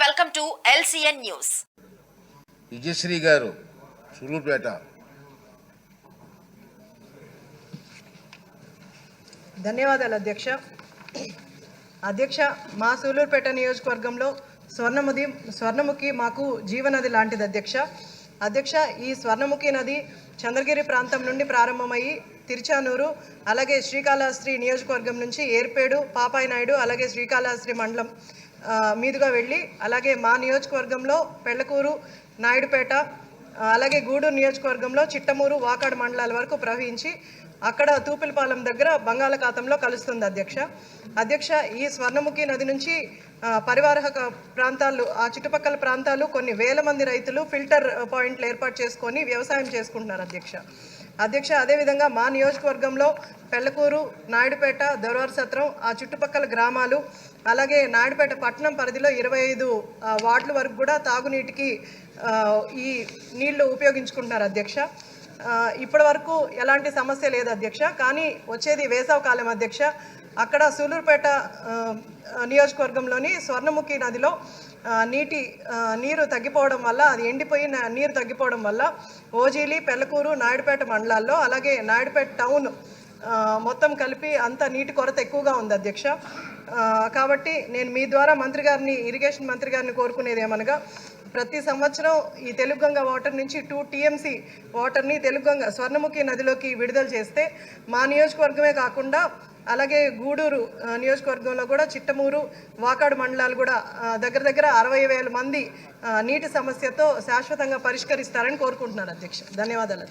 Welcome to LCN news. Vijayasri గారు సులూపేట ధన్యవాదాలు అధ్యక్ష. అధ్యక్ష మా సూలూరుపేట నియోజకవర్గంలో స్వర్ణముది స్వర్ణముఖి మాకు జీవనది లాంటిది అధ్యక్ష. అధ్యక్ష ఈ స్వర్ణముఖి నది చంద్రగిరి ప్రాంతం నుండి ప్రారంభమయ్యి తిరుచానూరు అలాగే శ్రీకాళహస్తి నియోజకవర్గం నుంచి ఏర్పేడు పాపాయినాయుడు అలాగే శ్రీకాళహస్తి మండలం మీదుగా వెళ్ళి అలాగే మా నియోజకవర్గంలో పెళ్ళకూరు నాయుడుపేట అలాగే గూడూరు నియోజకవర్గంలో చిట్టమూరు వాకాడు మండలాల వరకు ప్రవహించి అక్కడ తూపిలపాలెం దగ్గర బంగాళాఖాతంలో కలుస్తుంది అధ్యక్ష. అధ్యక్ష ఈ స్వర్ణముఖి నది నుంచి పరివాహక ప్రాంతాలు ఆ చుట్టుపక్కల ప్రాంతాలు కొన్ని వేల మంది రైతులు ఫిల్టర్ పాయింట్లు ఏర్పాటు చేసుకొని వ్యవసాయం చేసుకుంటున్నారు అధ్యక్ష. అధ్యక్ష అదేవిధంగా మా నియోజకవర్గంలో పెళ్ళకూరు నాయుడుపేట దొరవారి సత్రం ఆ చుట్టుపక్కల గ్రామాలు అలాగే నాయుడుపేట పట్టణం పరిధిలో ఇరవై ఐదు వార్డుల వరకు కూడా తాగునీటికి ఈ నీళ్ళు ఉపయోగించుకుంటున్నారు అధ్యక్ష. ఇప్పటి వరకు ఎలాంటి సమస్య లేదు అధ్యక్ష కానీ వచ్చేది వేసవ కాలం అధ్యక్ష. అక్కడ సూలూరుపేట నియోజకవర్గంలోని స్వర్ణముఖి నదిలో నీటి నీరు తగ్గిపోవడం వల్ల అది ఎండిపోయి నీరు తగ్గిపోవడం వల్ల ఓజీలి పెళ్ళకూరు నాయుడుపేట మండలాల్లో అలాగే నాయుడుపేట టౌన్ మొత్తం కలిపి అంత నీటి కొరత ఎక్కువగా ఉంది అధ్యక్ష. కాబట్టి నేను మీ ద్వారా మంత్రి గారిని ఇరిగేషన్ మంత్రి గారిని కోరుకునేది ఏమనగా ప్రతి సంవత్సరం ఈ తెలుగు గంగ వాటర్ నుంచి టూ టీఎంసీ వాటర్ని తెలుగు గంగ స్వర్ణముఖి నదిలోకి విడుదల చేస్తే మా నియోజకవర్గమే కాకుండా అలాగే గూడూరు నియోజకవర్గంలో కూడా చిట్టమూరు వాకాడు మండలాలు కూడా దగ్గర దగ్గర అరవై వేల మంది నీటి సమస్యతో శాశ్వతంగా పరిష్కరిస్తారని కోరుకుంటున్నాను అధ్యక్ష. ధన్యవాదాలు.